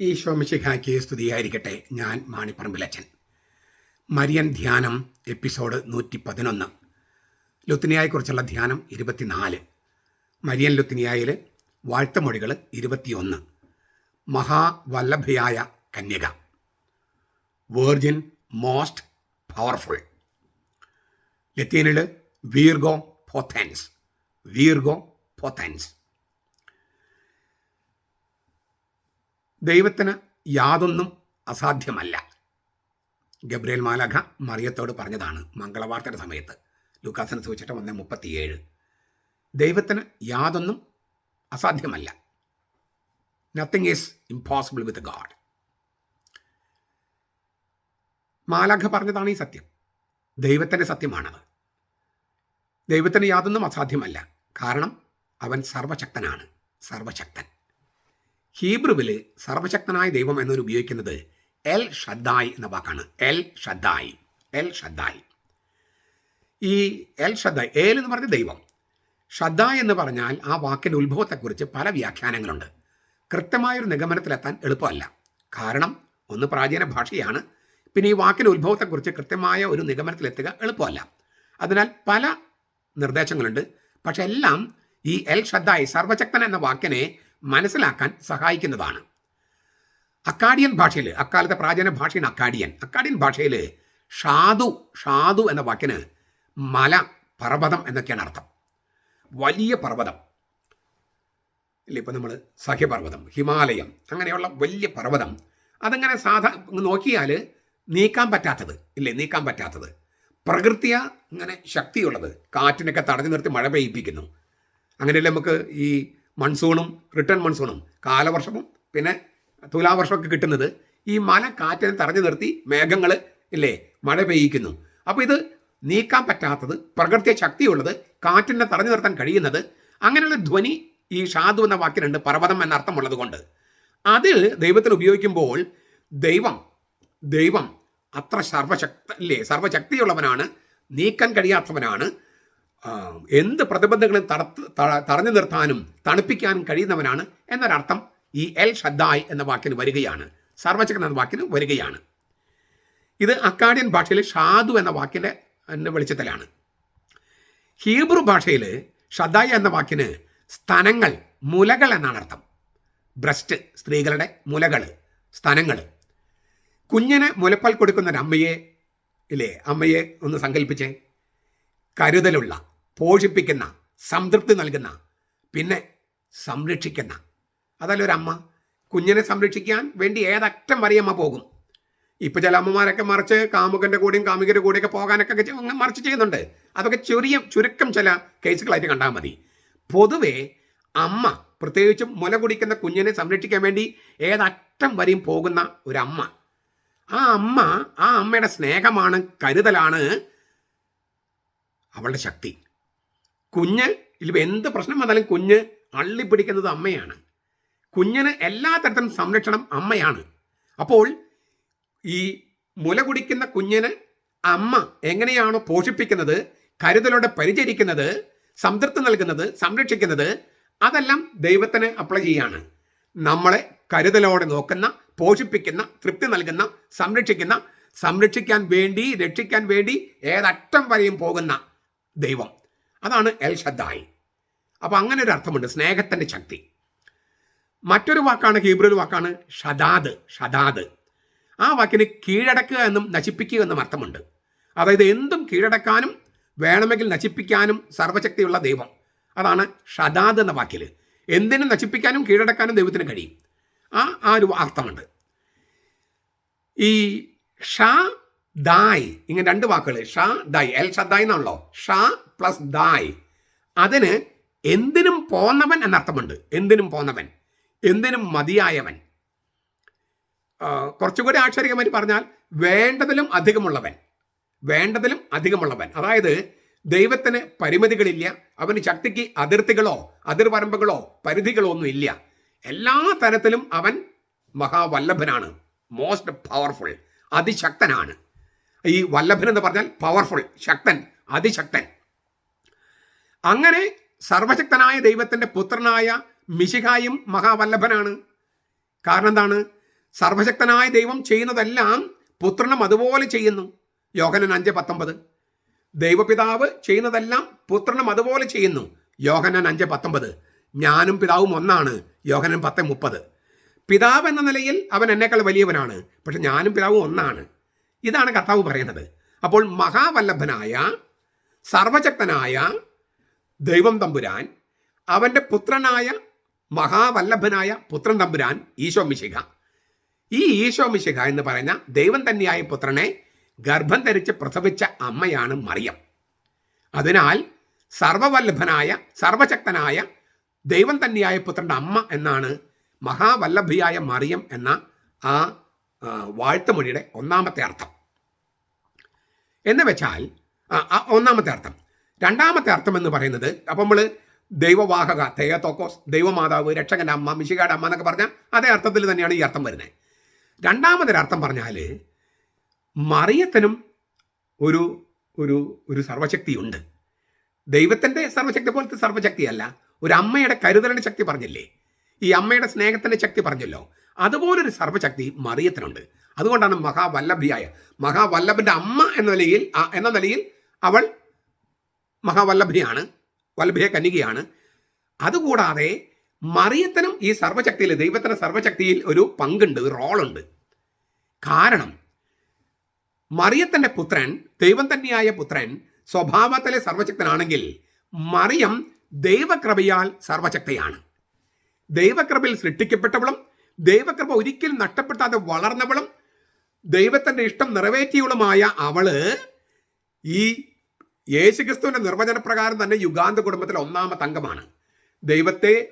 ഈ ശോമിശിഹായ്ക്ക് സ്തുതിയായിരിക്കട്ടെ. ഞാൻ മാണിപ്പറമ്പിലച്ചൻ മരിയൻ ധ്യാനം എപ്പിസോഡ് നൂറ്റി പതിനൊന്ന് ലുത്തിനിയായെക്കുറിച്ചുള്ള ധ്യാനം ഇരുപത്തിനാല്. മരിയൻ ലുത്തിനിയായിൽ വാഴ്ത്തമൊഴികൾ ഇരുപത്തിയൊന്ന്. മഹാവല്ലഭയായ കന്യക. Virgin most powerful. ലത്തീനിൽ വീർഗോ ഫോത്തൻസ് വീർഗോ പോത്തൻസ്. ദൈവത്തിന് യാതൊന്നും അസാധ്യമല്ല. ഗബ്രിയേൽ മാലഖ മറിയത്തോട് പറഞ്ഞതാണ് മംഗളവാർത്തയുടെ സമയത്ത്. ലൂക്കാസന സൂചിച്ചിട്ട് ഒന്ന് മുപ്പത്തിയേഴ്. ദൈവത്തിന് യാതൊന്നും അസാധ്യമല്ല. Nothing is impossible with God മാലാഖ പറഞ്ഞതാണ് ഈ സത്യം. ദൈവത്തിന്റെ സത്യമാണത്. ദൈവത്തിന് യാതൊന്നും അസാധ്യമല്ല. കാരണം അവൻ സർവശക്തനാണ്. സർവശക്തൻ. ഹീബ്രുവിൽ സർവശക്തനായ ദൈവം എന്നൊരു ഉപയോഗിക്കുന്നത് എൽ ഷദ്ദായ് എന്ന വാക്കാണ്. El Shaddai. El Shaddai. ഈ എൽ ഷദ്ദായ് ഏൽ എന്ന് പറഞ്ഞ ദൈവം. ഷദ്ദായ് എന്ന് പറഞ്ഞാൽ ആ വാക്കിന്റെ ഉത്ഭവത്തെക്കുറിച്ച് പല വ്യാഖ്യാനങ്ങളുണ്ട്. കൃത്യമായൊരു നിഗമനത്തിലെത്താൻ എളുപ്പമല്ല. കാരണം ഒന്ന് പ്രാചീന ഭാഷയാണ്. പിന്നെ ഈ വാക്കിന്റെ ഉത്ഭവത്തെക്കുറിച്ച് കൃത്യമായ ഒരു നിഗമനത്തിലെത്തുക എളുപ്പമല്ല. അതിനാൽ പല നിർദ്ദേശങ്ങളുണ്ട്. പക്ഷെ എല്ലാം ഈ എൽ ഷദ്ദായ് സർവശക്തൻ എന്ന വാക്കിനെ മനസ്സിലാക്കാൻ സഹായിക്കുന്നതാണ്. അക്കാഡിയൻ ഭാഷയിൽ അക്കാലത്തെ പ്രാചീന ഭാഷയാണ് അക്കാഡിയൻ. അക്കാഡിയൻ ഭാഷയിൽ ഷാദു ഷാദു എന്ന വാക്കിന് മല പർവതം എന്നൊക്കെയാണ് അർത്ഥം. വലിയ പർവതം. ഇല്ല ഇപ്പം നമ്മൾ സഹ്യപർവതം ഹിമാലയം അങ്ങനെയുള്ള വലിയ പർവതം. അതങ്ങനെ സാധാ നോക്കിയാൽ നീക്കാൻ പറ്റാത്തത് ഇല്ലേ നീക്കാൻ പറ്റാത്തത്. പ്രകൃതിയ ഇങ്ങനെ ശക്തിയുള്ളത്. കാറ്റിനൊക്കെ തടഞ്ഞു നിർത്തി മഴ പെയ്യിപ്പിക്കുന്നു. അങ്ങനെയല്ലേ നമുക്ക് ഈ മൺസൂണും റിട്ടേൺ മൺസൂണും കാലവർഷവും പിന്നെ തുലാവർഷമൊക്കെ കിട്ടുന്നത് ഈ മല കാറ്റിനെ തടഞ്ഞു നിർത്തി മേഘങ്ങൾ ഇല്ലേ മഴ പെയ്യിക്കുന്നു. അപ്പോൾ ഇത് നീക്കാൻ പറ്റാത്തത് പ്രകൃതിയെ ശക്തിയുള്ളത് കാറ്റിനെ തടഞ്ഞു നിർത്താൻ കഴിയുന്നത് അങ്ങനെയുള്ള ധ്വനി ഈ ഷാദു എന്ന വാക്കിനുണ്ട് പർവതം എന്ന അർത്ഥമുള്ളത് കൊണ്ട്. അതിൽ ദൈവത്തിൽ ഉപയോഗിക്കുമ്പോൾ ദൈവം ദൈവം അത്ര സർവശക്ത ഇല്ലേ സർവശക്തിയുള്ളവനാണ് നീക്കാൻ കഴിയാത്തവനാണ് എന്ത് പ്രതിബന്ധങ്ങളും തടത്ത് തടഞ്ഞു നിർത്താനും തണുപ്പിക്കാനും കഴിയുന്നവനാണ് എന്നൊരർത്ഥം ഈ എൽ ഷദ്ദായ് എന്ന വാക്കിന് വരികയാണ്. സർവചകൻ എന്ന വാക്കിന് വരികയാണ്. ഇത് അക്കാഡിയൻ ഭാഷയിൽ ഷാദു എന്ന വാക്കിന്റെ വെളിച്ചത്തിലാണ്. ഹീബ്രു ഭാഷയിൽ ഷദ്ദായ് എന്ന വാക്കിന് സ്തനങ്ങൾ മുലകൾ എന്നാണ് അർത്ഥം. ബ്രസ്റ്റ് സ്ത്രീകളുടെ മുലകൾ സ്തനങ്ങൾ. കുഞ്ഞിന് മുലപ്പാൽ കൊടുക്കുന്ന അമ്മയെ ഇല്ലേ അമ്മയെ ഒന്ന് സങ്കല്പിച്ചേ കരുതലുള്ള പോഷിപ്പിക്കുന്ന സംതൃപ്തി നൽകുന്ന പിന്നെ സംരക്ഷിക്കുന്ന. അതല്ല ഒരു അമ്മ കുഞ്ഞിനെ സംരക്ഷിക്കാൻ വേണ്ടി ഏതറ്റം വരെ അമ്മ പോകും. ഇപ്പം ചില അമ്മമാരൊക്കെ മറിച്ച് കാമുകന്റെ കൂടെയും കാമുകരുടെ കൂടെയൊക്കെ പോകാനൊക്കെ മറിച്ച് ചെയ്യുന്നുണ്ട്. അതൊക്കെ ചെറിയ ചുരുക്കം ചില കേസുകളായിട്ട് കണ്ടാൽ മതി. പൊതുവേ അമ്മ പ്രത്യേകിച്ചും മുല കുടിക്കുന്ന കുഞ്ഞിനെ സംരക്ഷിക്കാൻ വേണ്ടി ഏതറ്റം വരെയും പോകുന്ന ഒരു അമ്മ ആ അമ്മ ആ അമ്മയുടെ സ്നേഹമാണ് കരുതലാണ് അവളുടെ ശക്തി. കുഞ്ഞ് ഇതിൽ എന്ത് പ്രശ്നം വന്നാലും കുഞ്ഞ് അള്ളിപ്പിടിക്കുന്നത് അമ്മയാണ്. കുഞ്ഞിന് എല്ലാ തരത്തിലും സംരക്ഷണം അമ്മയാണ്. അപ്പോൾ ഈ മുല കുടിക്കുന്ന കുഞ്ഞിന് അമ്മ എങ്ങനെയാണോ പോഷിപ്പിക്കുന്നത് കരുതലോടെ പരിചരിക്കുന്നത് സംതൃപ്തി നൽകുന്നത് സംരക്ഷിക്കുന്നത് അതെല്ലാം ദൈവത്തിന് അപ്ലൈ ചെയ്യാണ്. നമ്മളെ കരുതലോടെ നോക്കുന്ന പോഷിപ്പിക്കുന്ന തൃപ്തി നൽകുന്ന സംരക്ഷിക്കുന്ന സംരക്ഷിക്കാൻ വേണ്ടി രക്ഷിക്കാൻ വേണ്ടി ഏതറ്റം വരെയും പോകുന്ന ദൈവം. അതാണ് എൽ ഷദ്ദായി. അപ്പോൾ അങ്ങനെ ഒരു അർത്ഥമുണ്ട് സ്നേഹത്തിന്റെ ശക്തി. മറ്റൊരു വാക്കാണ് ഹീബ്രു വാക്കാണ് ഷദാദ് ഷദാദ്. ആ വാക്കിന് കീഴടക്കുക എന്നും നശിപ്പിക്കുക എന്നും അർത്ഥമുണ്ട്. അതായത് എന്തും കീഴടക്കാനും വേണമെങ്കിൽ നശിപ്പിക്കാനും സർവശക്തിയുള്ള ദൈവം. അതാണ് ഷദാദ് എന്ന വാക്കിൽ എന്തിനും നശിപ്പിക്കാനും കീഴടക്കാനും ദൈവത്തിന് കഴിയും. ആ ആ ഒരു അർത്ഥമുണ്ട്. ഈ ഷാ ദായ് ഇങ്ങനെ രണ്ട് വാക്കുകൾ ഷാ ദായ് എൽ ഷദായ് എന്നാണല്ലോ. ഷാ പ്ലസ് ദായ് അതിന് എന്തിനും പോന്നവൻ എന്നർത്ഥമുണ്ട്. എന്തിനും പോന്നവൻ. എന്തിനും മതിയായവൻ. കുറച്ചുകൂടി ആക്ഷരികമായി പറഞ്ഞാൽ വേണ്ടതിലും അധികമുള്ളവൻ. വേണ്ടതിലും അധികമുള്ളവൻ. അതായത് ദൈവത്തിന് പരിമിതികളില്ല. അവന് ശക്തിക്ക് അതിർത്തികളോ അതിർവരമ്പുകളോ പരിധികളോ ഒന്നും ഇല്ല. എല്ലാ തരത്തിലും അവൻ മഹാവല്ലഭനാണ്. Most powerful അതിശക്തനാണ്. ഈ വല്ലഭൻ എന്ന് പറഞ്ഞാൽ പവർഫുൾ ശക്തൻ അതിശക്തൻ. അങ്ങനെ സർവശക്തനായ ദൈവത്തിന്റെ പുത്രനായ മിശിഹായും മഹാവല്ലഭനാണ്. കാരണം എന്താണ് സർവശക്തനായ ദൈവം ചെയ്യുന്നതെല്ലാം പുത്രനും അതുപോലെ ചെയ്യുന്നു. യോഹനൻ അഞ്ച് പത്തൊമ്പത്. ദൈവപിതാവ് ചെയ്യുന്നതെല്ലാം പുത്രനും അതുപോലെ ചെയ്യുന്നു. യോഹനൻ അഞ്ച് പത്തൊമ്പത്. ഞാനും പിതാവും ഒന്നാണ്. യോഹനൻ പത്ത് മുപ്പത്. പിതാവ് എന്ന നിലയിൽ അവൻ എന്നേക്കാൾ വലിയവനാണ്. പക്ഷെ ഞാനും പിതാവും ഒന്നാണ്. ഇതാണ് കർത്താവ് പറയുന്നത്. അപ്പോൾ മഹാവല്ലഭനായ സർവശക്തനായ ദൈവം തമ്പുരാൻ അവന്റെ പുത്രനായ മഹാവല്ലഭനായ പുത്രൻ തമ്പുരാൻ ഈശോ മിശിക ഈ ഈശോ മിശിക എന്ന് പറയുന്ന ദൈവം തന്നെയായ പുത്രനെ ഗർഭം ധരിച്ച് പ്രസവിച്ച അമ്മയാണ് മറിയം. അതിനാൽ സർവവല്ലഭനായ സർവശക്തനായ ദൈവം തന്നെയായ പുത്രന്റെ അമ്മ എന്നാണ് മഹാവല്ലഭിയായ മറിയം എന്ന ആ വാഴ്ത്തുമൊഴിയുടെ ഒന്നാമത്തെ അർത്ഥം. എന്ന് വെച്ചാൽ ഒന്നാമത്തെ അർത്ഥം. രണ്ടാമത്തെ അർത്ഥം എന്ന് പറയുന്നത് അപ്പം നമ്മൾ ദൈവവാഹക തേയത്തോക്കോസ് ദൈവമാതാവ് രക്ഷകന്റെ അമ്മ മിശികയുടെ അമ്മ എന്നൊക്കെ പറഞ്ഞാൽ അതേ അർത്ഥത്തിൽ തന്നെയാണ് ഈ അർത്ഥം വരുന്നത് രണ്ടാമതൊരർത്ഥം പറഞ്ഞാൽ മറിയത്തിനും ഒരു ഒരു ഒരു സർവശക്തിയുണ്ട്. ദൈവത്തിന്റെ സർവശക്തി പോലത്തെ സർവശക്തിയല്ല ഒരു അമ്മയുടെ കരുതലിന്റെ ശക്തി പറഞ്ഞില്ലേ? ഈ അമ്മയുടെ സ്നേഹത്തിന്റെ ശക്തി പറഞ്ഞല്ലോ. അതുപോലൊരു സർവശക്തി മറിയത്തിനുണ്ട്. അതുകൊണ്ടാണ് മഹാവല്ലഭിയായ മഹാവല്ലഭിന്റെ അമ്മ എന്ന നിലയിൽ എന്ന നിലയിൽ അവൾ മഹാവല്ലഭിയാണ് വല്ലഭിയ കന്യകയാണ്. അതുകൂടാതെ മറിയത്തനും ഈ സർവശക്തിയിൽ ദൈവത്തിന്റെ സർവശക്തിയിൽ ഒരു പങ്കുണ്ട് റോളുണ്ട്. കാരണം മറിയത്തിന്റെ പുത്രൻ ദൈവം തന്നെയായ പുത്രൻ സ്വഭാവത്തിലെ സർവശക്തനാണെങ്കിൽ മറിയം ദൈവകൃപയാൽ സർവശക്തയാണ് ദൈവകൃപയിൽ സൃഷ്ടിക്കപ്പെട്ടവളും ദൈവകൃപ ഒരിക്കലും നഷ്ടപ്പെട്ടാതെ വളർന്നവളും ദൈവത്തിന്റെ ഇഷ്ടം നിറവേറ്റിയവളുമായ അവൾ ഈ യേശുക്രിസ്തുവിന്റെ നിർവചനപ്രകാരം തന്നെ യുഗാന്ത കുടുംബത്തിലെ ഒന്നാമത്തെ അംഗമാണ്. ദൈവത്തെ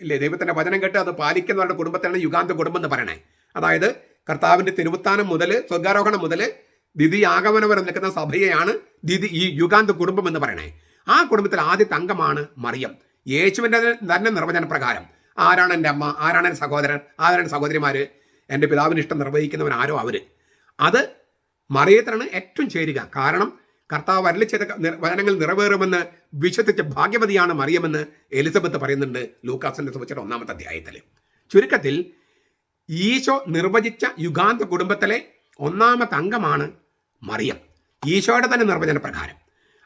ഇല്ലേ ദൈവത്തിന്റെ വചനം കേട്ട് അത് പാലിക്കുന്നവരുടെ കുടുംബത്തെയാണ് യുഗാന്ത കുടുംബം എന്ന് പറയണേ. അതായത് കർത്താവിന്റെ തിരുവുത്താനം മുതൽ സ്വർഗാരോഹണം മുതൽ ദിതി ആഗമനം വരെ നിൽക്കുന്ന സഭയെയാണ് ദിതി ഈ യുഗാന്ത കുടുംബം എന്ന് പറയണേ. ആ കുടുംബത്തിൽ ആദ്യ തങ്കമാണ് മറിയം. യേശുവിന്റെ തന്നെ നിർവചന പ്രകാരം ആരാണ് എന്റെ അമ്മ? ആരാണ് എന്റെ സഹോദരൻ? ആരാണ് എന്റെ സഹോദരിമാര്? എന്റെ പിതാവിന് ഇഷ്ടം നിർവഹിക്കുന്നവൻ ആരോ അവർ. അത് മറിയത്തിനാണ് ഏറ്റവും ചേരുക. കാരണം കർത്താവ് അരളി ചെയ്ത വചനങ്ങൾ നിറവേറുമെന്ന് വിശ്വസിച്ച ഭാഗ്യവതിയാണ് മറിയമെന്ന് എലിസബത്ത് പറയുന്നുണ്ട് ലൂക്കാസിന്റെ സംബന്ധിച്ച ഒന്നാമത്തെ അധ്യായത്തിൽ ചുരുക്കത്തിൽ ഈശോ നിർവചിച്ച യുഗാന്ത കുടുംബത്തിലെ ഒന്നാമത്തെ അംഗമാണ് മറിയം. ഈശോയുടെ തന്നെ നിർവചന പ്രകാരം.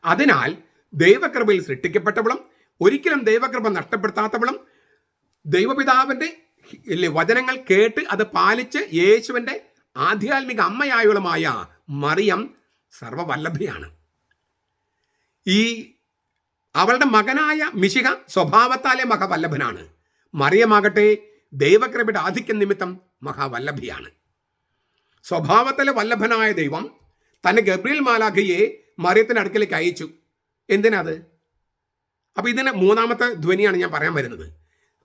അതിനാൽ ദൈവകൃപയിൽ സൃഷ്ടിക്കപ്പെട്ടവളും ഒരിക്കലും ദൈവകൃപ നഷ്ടപ്പെടുത്താത്തവളും ദൈവപിതാവിന്റെ വചനങ്ങൾ കേട്ട് അത് പാലിച്ച് യേശുവിന്റെ ആധ്യാത്മിക അമ്മയായവളുമായ മറിയം സർവവല്ലഭയാണ്. ഈ അവളുടെ മകനായ മിശിക സ്വഭാവത്താലെ മഹാവല്ലഭനാണ്. മറിയമാകട്ടെ ദൈവകൃപയുടെ ആധിക്യം നിമിത്തം മഹാവല്ലഭിയാണ്. സ്വഭാവത്തിലെ വല്ലഭനായ ദൈവം തന്നെ ഗബ്രിയൽ മാലാഖയെ മറിയത്തിന്റെ അടുക്കലേക്ക് അയച്ചു. എന്തിനത്? അപ്പൊ ഇതിന് മൂന്നാമത്തെ ധ്വനിയാണ് ഞാൻ പറയാൻ വരുന്നത്.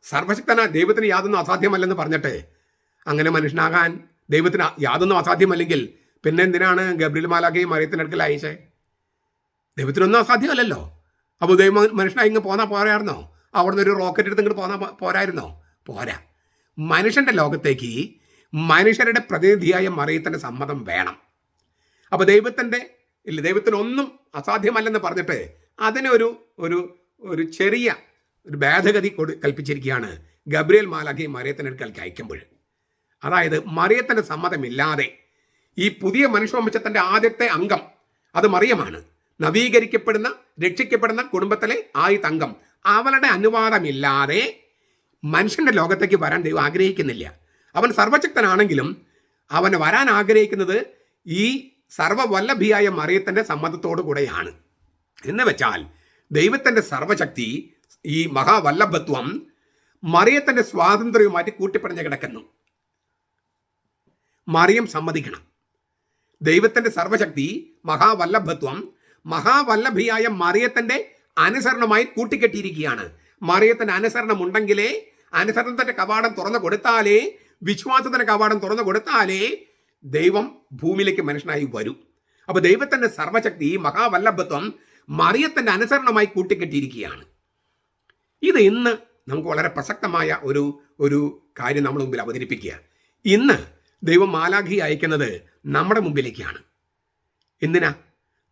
സർവശക്തന ദൈവത്തിന് യാതൊന്നും അസാധ്യമല്ലെന്ന് പറഞ്ഞിട്ട് അങ്ങനെ മനുഷ്യനാകാൻ ദൈവത്തിന് യാതൊന്നും അസാധ്യമല്ലെങ്കിൽ പിന്നെ എന്തിനാണ് ഗബ്രിൽ മാലാഖയെ മറിയത്തിന്റെ അടുക്കൽ അയച്ചേ? ദൈവത്തിനൊന്നും അസാധ്യമല്ലല്ലോ. അപ്പോൾ ദൈവം മനുഷ്യനായി ഇങ്ങ് പോന്നാ പോരായിരുന്നോ? അവിടുന്ന് ഒരു റോക്കറ്റ് എടുത്ത് ഇങ്ങോട്ട് പോന്നാ പോരായിരുന്നോ? പോരാ. മനുഷ്യന്റെ ലോകത്തേക്ക് മനുഷ്യരുടെ പ്രതിനിധിയായ മറിയത്തിന്റെ സമ്മതം വേണം. അപ്പോൾ ദൈവത്തിന്റെ ഇല്ല ദൈവത്തിനൊന്നും അസാധ്യമല്ലെന്ന് പറഞ്ഞിട്ട് അതിനൊരു ഒരു ഒരു ചെറിയ ഒരു ഭേദഗതി കൊടു കൽപ്പിച്ചിരിക്കുകയാണ് ഗബ്രിയേൽ മാലാഖി മറിയത്തിനടുക്കൽ അയക്കുമ്പോൾ. അതായത് മറിയത്തിന്റെ സമ്മതമില്ലാതെ ഈ പുതിയ മനുഷ്യവംശത്തിന്റെ ആദ്യത്തെ അംഗം അത് മറിയമാണ്. നവീകരിക്കപ്പെടുന്ന രക്ഷിക്കപ്പെടുന്ന കുടുംബത്തിലെ ആയി തങ്കം അവളുടെ അനുവാദമില്ലാതെ മനുഷ്യന്റെ ലോകത്തേക്ക് വരാൻ ദൈവം ആഗ്രഹിക്കുന്നില്ല. അവൻ സർവശക്തനാണെങ്കിലും അവന് വരാൻ ആഗ്രഹിക്കുന്നത് ഈ സർവവല്ലഭിയായ മറിയത്തിന്റെ സമ്മതത്തോടു കൂടെയാണ്. എന്ന് വെച്ചാൽ ദൈവത്തിന്റെ സർവശക്തി ഈ മഹാവല്ലഭത്വം മറിയത്തിന്റെ സ്വാതന്ത്ര്യവുമായിട്ട് കൂട്ടിപ്പറഞ്ഞ് കിടക്കുന്നു. മറിയം സമ്മതിക്കണം. ദൈവത്തിന്റെ സർവശക്തി മഹാവല്ലഭത്വം മഹാവല്ലഭിയായ മറിയത്തിന്റെ അനുസരണമായി കൂട്ടിക്കെട്ടിയിരിക്കുകയാണ്. മറിയത്തിന്റെ അനുസരണം ഉണ്ടെങ്കിലേ അനുസരണത്തിന്റെ കവാടം തുറന്നു കൊടുത്താലേ വിശ്വാസത്തിന്റെ കവാടം തുറന്നു കൊടുത്താലേ ദൈവം ഭൂമിയിലേക്ക് മനുഷ്യനായി വരൂ. അപ്പൊ ദൈവത്തിന്റെ സർവശക്തി മഹാവല്ലഭത്വം മറിയത്തിന്റെ അനുസരണമായി കൂട്ടിക്കെട്ടിയിരിക്കുകയാണ്. ഇത് ഇന്ന് നമുക്ക് വളരെ പ്രസക്തമായ ഒരു ഒരു കാര്യം നമ്മൾ മുമ്പിൽ അവതരിപ്പിക്കുക. ഇന്ന് ദൈവം മാലാഖി അയക്കുന്നത് നമ്മുടെ മുമ്പിലേക്കാണ്. എന്തിനാ?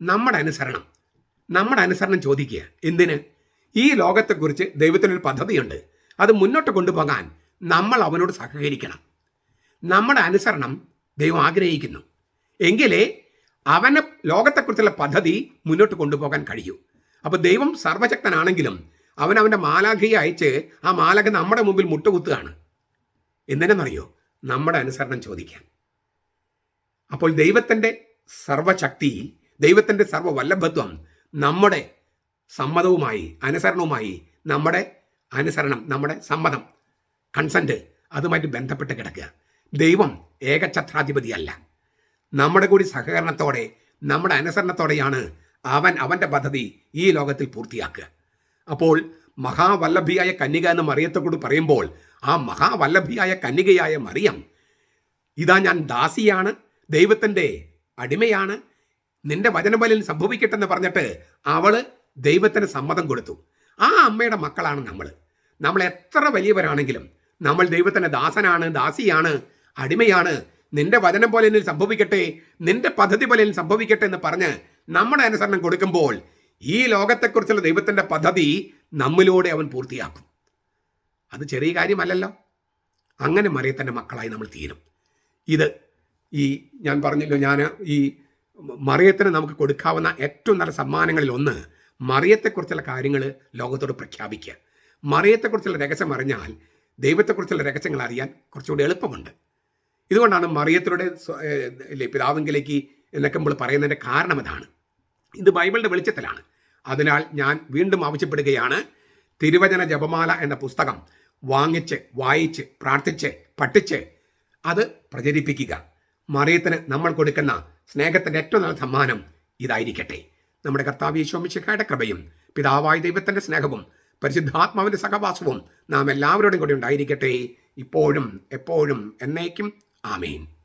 നമ്മുടെ അനുസരണം. നമ്മുടെ അനുസരണം ചോദിക്കുക. എന്തിന്? ഈ ലോകത്തെക്കുറിച്ച് ദൈവത്തിനൊരു പദ്ധതിയുണ്ട്. അത് മുന്നോട്ട് കൊണ്ടുപോകാൻ നമ്മൾ അവനോട് സഹകരിക്കണം. നമ്മുടെ അനുസരണം ദൈവം ആഗ്രഹിക്കുന്നു. എങ്കിലേ അവന് ലോകത്തെക്കുറിച്ചുള്ള പദ്ധതി മുന്നോട്ട് കൊണ്ടുപോകാൻ കഴിയൂ. അപ്പോൾ ദൈവം സർവശക്തനാണെങ്കിലും അവൻ അവന്റെ മാലാഖയെ അയച്ച് ആ മാലാഖ നമ്മുടെ മുമ്പിൽ മുട്ടുകുത്തുകയാണ്. എന്തിനെന്നറിയോ? നമ്മുടെ അനുസരണം ചോദിക്കാൻ അപ്പോൾ ദൈവത്തിന്റെ സർവശക്തി ദൈവത്തിന്റെ സർവവല്ലഭത്വം നമ്മുടെ സമ്മതവുമായി അനുസരണവുമായി നമ്മുടെ അനുസരണം നമ്മുടെ സമ്മതം കൺസെന്റ് അതുമായിട്ട് ബന്ധപ്പെട്ട് കിടക്കുക. ദൈവം ഏകഛത്രാധിപതിയല്ല. നമ്മുടെ കൂടി സഹകരണത്തോടെ നമ്മുടെ അനുസരണത്തോടെയാണ് അവൻ അവന്റെ പദ്ധതി ഈ ലോകത്തിൽ പൂർത്തിയാക്കുക. അപ്പോൾ മഹാവല്ലഭിയായ കന്യക എന്ന് മറിയത്തെക്കൂടി പറയുമ്പോൾ ആ മഹാവല്ലഭിയായ കന്യകയായ മറിയം ഇതാ ഞാൻ ദാസിയാണ് ദൈവത്തിന്റെ അടിമയാണ് നിന്റെ വചനബലിൽ സംഭവിക്കട്ടെന്ന് പറഞ്ഞിട്ട് അവൾ ദൈവത്തിന് സമ്മതം കൊടുത്തു. ആ അമ്മയുടെ മക്കളാണ് നമ്മൾ നമ്മൾ എത്ര വലിയവരാണെങ്കിലും നമ്മൾ ദൈവത്തിന്റെ ദാസനാണ് ദാസിയാണ് അടിമയാണ്. നിന്റെ വചനം പോലെ എന്നിൽ സംഭവിക്കട്ടെ നിന്റെ പദ്ധതി പോലെ എന്നിൽ സംഭവിക്കട്ടെ എന്ന് പറഞ്ഞ് നമ്മുടെ അനുസരണം കൊടുക്കുമ്പോൾ ഈ ലോകത്തെക്കുറിച്ചുള്ള ദൈവത്തിന്റെ പദ്ധതി നമ്മിലൂടെ അവൻ പൂർത്തിയാക്കും. അത് ചെറിയ കാര്യമല്ലല്ലോ. അങ്ങനെ മറിയത്തിന്റെ മക്കളായി നമ്മൾ തീരും. ഇത് ഈ ഞാൻ പറഞ്ഞല്ലോ ഞാൻ ഈ മറിയത്തിന് നമുക്ക് കൊടുക്കാവുന്ന ഏറ്റവും നല്ല സമ്മാനങ്ങളിൽ ഒന്ന് മറിയത്തെക്കുറിച്ചുള്ള കാര്യങ്ങൾ ലോകത്തോട് പ്രഖ്യാപിക്കുക. മറിയത്തെക്കുറിച്ചുള്ള രഹസ്യം അറിഞ്ഞാൽ ദൈവത്തെക്കുറിച്ചുള്ള രഹസ്യങ്ങൾ അറിയാൻ കുറച്ചുകൂടി എളുപ്പമുണ്ട്. ഇതുകൊണ്ടാണ് മറിയത്തിലൂടെ പിതാവിങ്കിലേക്ക് എന്നൊക്കെ നമ്മൾ പറയുന്നതിന്റെ കാരണം അതാണ്. ഇത് ബൈബിളിന്റെ വെളിച്ചത്തിലാണ്. അതിനാൽ ഞാൻ വീണ്ടും ആവശ്യപ്പെടുകയാണ്. തിരുവചന ജപമാല എന്ന പുസ്തകം വാങ്ങിച്ച് വായിച്ച് പ്രാർത്ഥിച്ച് പഠിച്ച് അത് പ്രചരിപ്പിക്കുക. മറിയത്തിന് നമ്മൾ കൊടുക്കുന്ന സ്നേഹത്തിന്റെ ഏറ്റവും നല്ല സമ്മാനം ഇതായിരിക്കട്ടെ. നമ്മുടെ കർത്താവ് ഈശോമിശിഖയുടെ കൃപയും പിതാവായ ദൈവത്തിന്റെ സ്നേഹവും പരിശുദ്ധാത്മാവിന്റെ സഹവാസവും നാം എല്ലാവരോടും കൂടി ഉണ്ടായിരിക്കട്ടെ. ഇപ്പോഴും എപ്പോഴും എന്നേക്കും ആമേൻ.